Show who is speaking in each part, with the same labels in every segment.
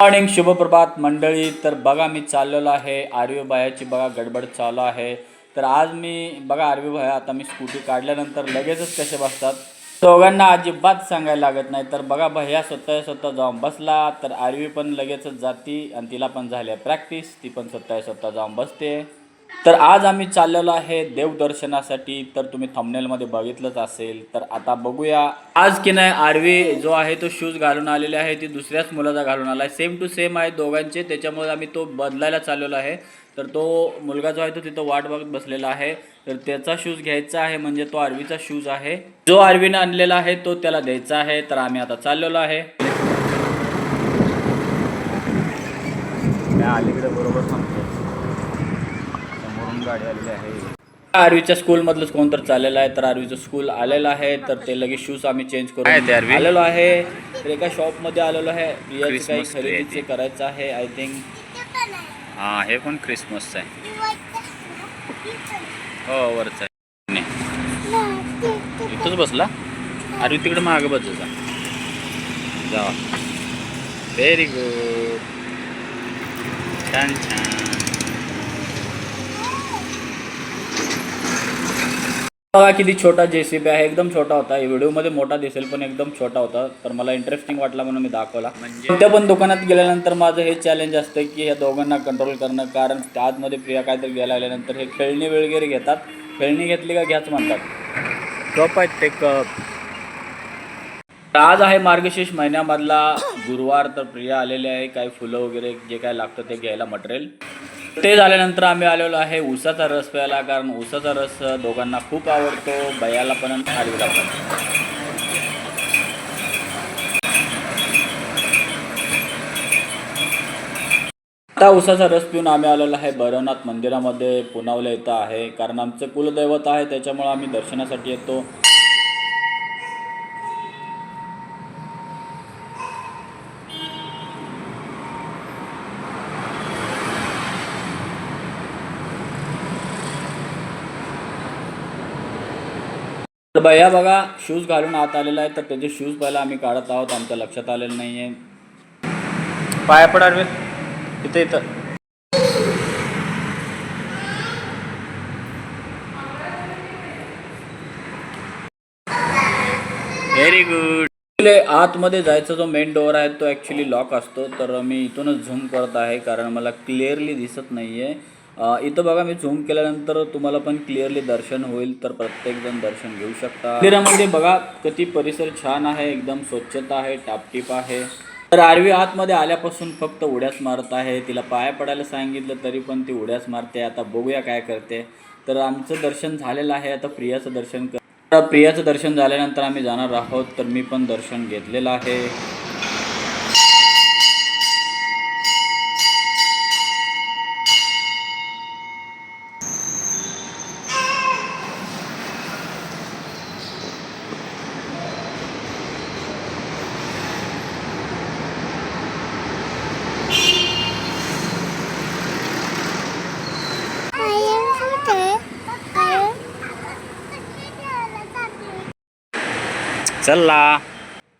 Speaker 1: Morning शुभप्रभात मंडळी. तर बघा मी चाललेलो आहे. आरवी भायाची बघा गडबड चालू आहे. तर आज मी बघा आरवी भाया आता मी स्कूटी काढल्यानंतर लगेचच कसे बसतात? दोघांना अजिबात सांगायला लागत नाही. तर बघा भैया स्वतः स्वतः जाऊन बसला. तर आरवी पण लगेचच जाती आणि तिला पण झाली आहे प्रॅक्टिस ती पण स्वतः स्वतः जाऊन बसते. तर आज आम्ही चाललेलो आहे देवदर्शनासाठी. तर तुम्ही थंबनेलमध्ये बघितलंच असेल तर आता बघूया. आज की नाही आरवी जो आहे तो शूज घालून आलेले आहे ती दुसऱ्याच मुलाचा घालून आला आहे सेम टू सेम आहे दोघांचे त्याच्यामुळे आम्ही तो बदलायला चाललेलो आहे. तर तो मुलगा जो आहे तो तिथं वाट बघत बसलेला आहे. तर त्याचा शूज घ्यायचा आहे म्हणजे तो आरवीचा शूज आहे. जो आरवीने आणलेला आहे तो त्याला द्यायचा आहे. तर आम्ही आता चाललेलो आहे. अलीकडे बरोबर गाडी आलेली आहे. आरवीच्या स्कूल मधलंच कोण तर चाललेलं आहे तर आरवीचं स्कूल आलेलं आहे तर ते लगेच शूज आम्ही चेंज करून
Speaker 2: आरवी?
Speaker 1: आलेलो आहे. तर एका शॉपमध्ये आलेलो आहे. रियाचं काही खरेदीचे. करायचं आहे आय थिंक
Speaker 2: हा हे पण क्रिसमसचं आहे. हो वरचं आहे. नाही. इथंच बसला? अरे तिकडे मागे बसायचा जा. व्हेरी गुड छान छान.
Speaker 1: बघा किती छोटा जेसीबी आहे एकदम छोटा होता. व्हिडिओमध्ये मोठा दिसेल पण एकदम छोटा होता. तर मला इंटरेस्टिंग वाटला म्हणून मी दाखवला.
Speaker 2: म्हणजे?
Speaker 1: कोणत्या पण दुकानात गेल्यानंतर माझं हे चॅलेंज असतं की ह्या दोघांना कंट्रोल करणं. कारण आतमध्ये प्रिया काहीतरी गेला आल्यानंतर हे खेळणी वगैरे घेतात. खेळणी घेतली का घ्याच म्हणतात.
Speaker 2: कप आहेत ते कप
Speaker 1: आज आहे मार्गशीर्ष महिन्यामधला. गुरुवार तर प्रिया आलेले आहे. काही फुलं वगैरे जे काय लागतं ते घ्यायला मटेरियल ते झाल्यानंतर आम्ही आलेलो आहे ऊसाचा रस प्यायला कारण ऊसाचा रस दोघांना खूप आवडतो. बयाला पण आणि पण. आता उसाचा रस पिऊन आम्ही आलेलो आहे भैरवनाथ मंदिरामध्ये. पुनावल्या इथं आहे कारण आमचं कुलदैवत आहे त्याच्यामुळे आम्ही दर्शनासाठी येतो. तर भैया बघा शूज घालून आत आलेला आहे तर त्याचे शूज पहिला आम्ही काढत आहोत. आमच्या लक्षात आलेलं नाही आहे
Speaker 2: पाया पडार अरविंद.
Speaker 1: इथं इथं.
Speaker 2: व्हेरी गुड
Speaker 1: आतमध्ये जायचा जो मेन डोअर आहे तो ॲक्च्युली लॉक असतो. तर मी इथूनच झूम करत आहे कारण मला क्लिअरली दिसत नाही आहे इथं बघा मी झूम केल्यानंतर तुम्हाला पण क्लिअरली दर्शन होईल तर प्रत्येकजण दर्शन घेऊ शकता. मंदिरामध्ये बघा किती परिसर छान आहे एकदम स्वच्छता आहे टापटीप आहे. तर आरवी आतमध्ये आल्यापासून फक्त उड्याच मारत आहे. तिला पाया पडायला सांगितलं तरी पण ती उड्याच मारते. आता बघूया काय करते. तर आमचं दर्शन झालेलं आहे. आता प्रियाचं दर्शन कर प्रियाचं दर्शन झाल्यानंतर आम्ही जाणार आहोत. तर मी पण दर्शन घेतलेलं आहे.
Speaker 2: चला.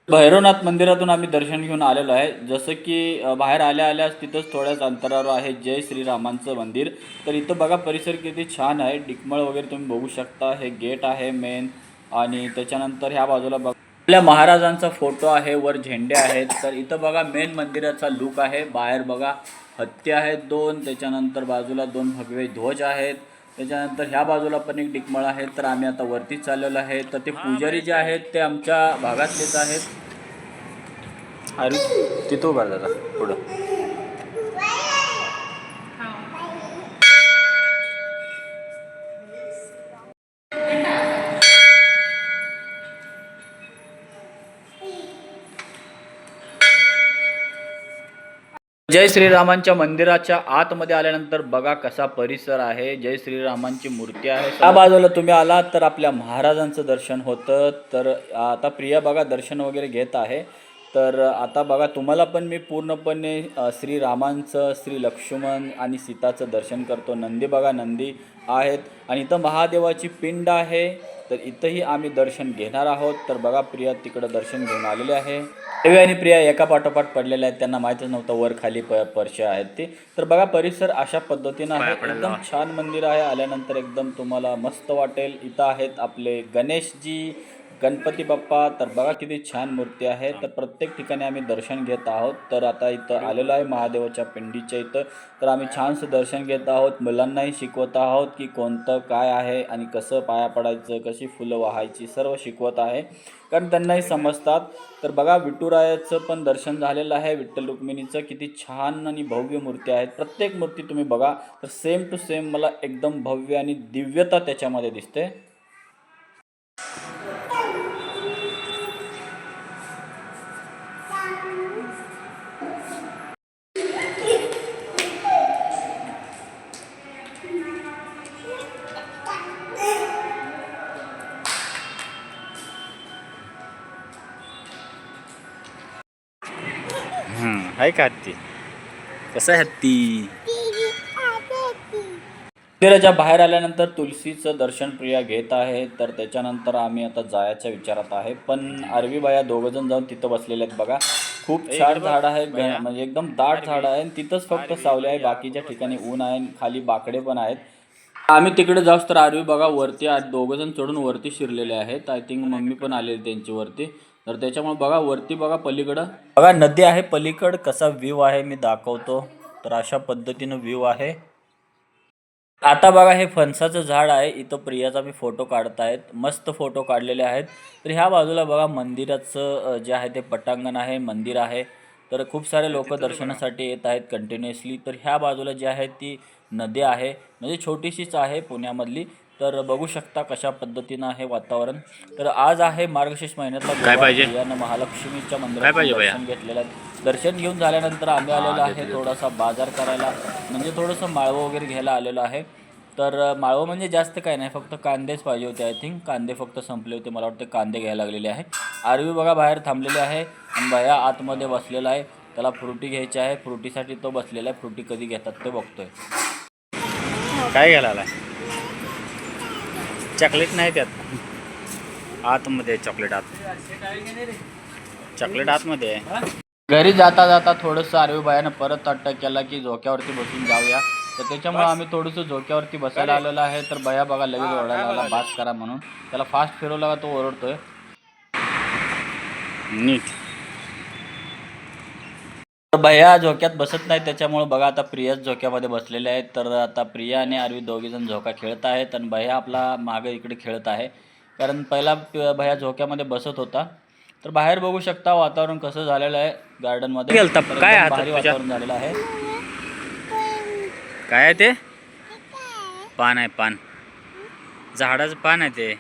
Speaker 1: भैरवनाथ मंदिरातून आम्ही दर्शन घेऊन आलेलो आहे. जसं की बाहेर आल्या आल्यास तिथंच थोड्याच अंतरावर आहे जय श्रीरामांचं मंदिर. तर इथं बघा परिसर किती छान आहे. डिकमळ वगैरे तुम्ही बघू शकता. हे गेट आहे मेन आणि त्याच्यानंतर ह्या बाजूला बघा. आपल्या महाराजांचा फोटो आहे. वर झेंडे आहेत. तर इथं बघा मेन मंदिराचा लुक आहे. बाहेर बघा हत्ती आहेत दोन. त्याच्यानंतर बाजूला दोन भगवे ध्वज आहेत. त्याच्यानंतर ह्या बाजूला पण एक डिकमळ आहे तर आम्ही आता वरती चाललेलो आहे. तर ते पुजारी जे आहेत ते आमच्या भागातलेच आहेत. अरे तिथं उभा दादा पुढं. जय श्रीरामांच्या मंदिराच्या आतमध्ये आल्यानंतर बघा कसा परिसर आहे. जय श्रीरामांची मूर्ती आहे. त्या बाजूला तुम्ही आलात तर आपल्या महाराजांचं दर्शन होतं. तर आता प्रिया बघा दर्शन वगैरे घेत आहे. तर आता बघा तुम्हाला पण मी पूर्णपणे श्रीरामांचं श्री लक्ष्मण आणि सीताचं दर्शन करतो. नंदी बघा नंदी आहेत. आणि इथं महादेवाची पिंड आहे. तर इथंही आम्ही दर्शन घेणार आहोत. तर बघा प्रिया तिकडं दर्शन घेऊन आलेले आहे. देवी आणि प्रिया एका पाठोपाठ पडलेले आहेत. त्यांना माहीतच नव्हतं वर खाली प पर्शे आहेत ते. तर बघा परिसर अशा पद्धतीनं आहे. एकदम छान मंदिर आहे. आल्यानंतर एकदम तुम्हाला मस्त वाटेल. इथं आहेत आपले गणेशजी गणपती बाप्पा तर बघा किती छान मूर्ती आहे तर प्रत्येक ठिकाणी आम्ही दर्शन घेत आहोत. तर आता इथं आलेलो आहे महादेवाच्या पिंडीच्या इथं. तर आम्ही छानसं दर्शन घेत आहोत. मुलांनाही शिकवत आहोत की कोणतं काय आहे आणि कसं पाया पडायचं कशी फुलं वाहायची सर्व शिकवत आहे. कारण त्यांनाही समजतात. तर बघा विठुरायाचं पण दर्शन झालेलं आहे. विठ्ठल रुक्मिणीचं किती छान आणि भव्य मूर्ती आहेत. प्रत्येक मूर्ती तुम्ही बघा. तर सेम टू सेम मला एकदम भव्य आणि दिव्यता त्याच्यामध्ये दिसते.
Speaker 2: आहे का हत्ती कसं आहे हत्ती?
Speaker 1: मंदिराच्या बाहेर आल्यानंतर तुलसीचं दर्शन प्रिया घेत आहे तर त्याच्यानंतर आम्ही आता जायच्या विचारात आहे. पण अरवी बाया दोघं जण जाऊन तिथं बसलेले आहेत बघा. खूप छान झाड आहे म्हणजे एकदम दाट झाड आहे आणि तिथंच फक्त सावली आहे बाकीच्या ठिकाणी ऊन आहे खाली बाकडे पण आहेत. आम्ही तिकडे जाऊस तर आरवी बघा वरती आहेत दोघं जण चढून वरती शिरलेले आहेत. आय थिंक मम्मी पण आलेली त्यांची वरती तर त्याच्यामुळे बघा वरती बघा पलीकडं. बघा नदी आहे पलीकड. कसा व्ह्यू आहे मी दाखवतो. तर अशा पद्धतीनं व्ह्यू आहे. आता बघा हे फणसाचं झाड आहे. इथं प्रियाचा मी फोटो काढत आहेत मस्त फोटो काढलेले आहेत. तर ह्या बाजूला बघा मंदिराचं जे आहे ते पटांगण आहे मंदिर आहे. तर खूप सारे लोक दर्शनासाठी येत आहेत कंटिन्युअसली तर ह्या बाजूला जी आहे ती नदी आहे. म्हणजे छोटीशीच आहे पुण्यामधली. तर बघू शकता कशा पद्धतीनं आहे वातावरण. तर आज आहे मार्गशीर्ष महिन्यातला? प्रियानं महालक्ष्मीच्या मंदिरात? दर्शन घेतलेलं आहे. दर्शन घेऊन झाल्यानंतर आम्ही आलेलो आहे थोडासा बाजार करायला. म्हणजे थोडंसं माळवं वगैरे घ्यायला आलेलो आहे. तर माळवं म्हणजे जास्त काय नाही. फक्त कांदेच पाहिजे होते आय थिंक कांदे फक्त संपले होते. मला वाटतं कांदे घ्यायला लागलेले आहे. आरवी बघा बाहेर थांबलेले आहे. आणि भया आतमध्ये बसलेला आहे. त्याला फ्रुटी घ्यायची आहे. फ्रुटीसाठी तो बसलेला आहे. फ्रुटी कधी घेतात ते बघतोय.
Speaker 2: काय घ्यायला चॉकलेट नाही त्यात. आतमध्ये चॉकलेट आत. चॉकलेट आतमध्ये. आहे
Speaker 1: घरी जाता जाता थोडंसं आरवी बायानं परत अटक केला की झोक्यावरती बसून जाऊया. तर त्याच्यामुळे आम्ही थोडंसं झोक्यावरती बसायला आलेलो आहे. तर बया बघा लगेच ओरडायला लागला बास करा म्हणून. त्याला फास्ट फिरवला का तो ओरडतोय?
Speaker 2: नीट.
Speaker 1: भैया झोक्यात बसत नाही त्याच्यामुळे बघा आता प्रियाच झोक्यामध्ये बसलेले आहेत. तर आता प्रिया आणि आरवी दोघेजण झोका खेळत आहेत आणि भैया आपला मागे इकडे खेळत आहे. कारण पहिला भैया झोक्यामध्ये बसत होता. तर बाहेर बघू शकता वातावरण कसं झालेलं आहे गार्डनमध्ये.
Speaker 2: काय
Speaker 1: भारी? वातावरण झालेलं आहे.
Speaker 2: काय आहे ते? पान आहे पान. झाडाचं पान आहे ते.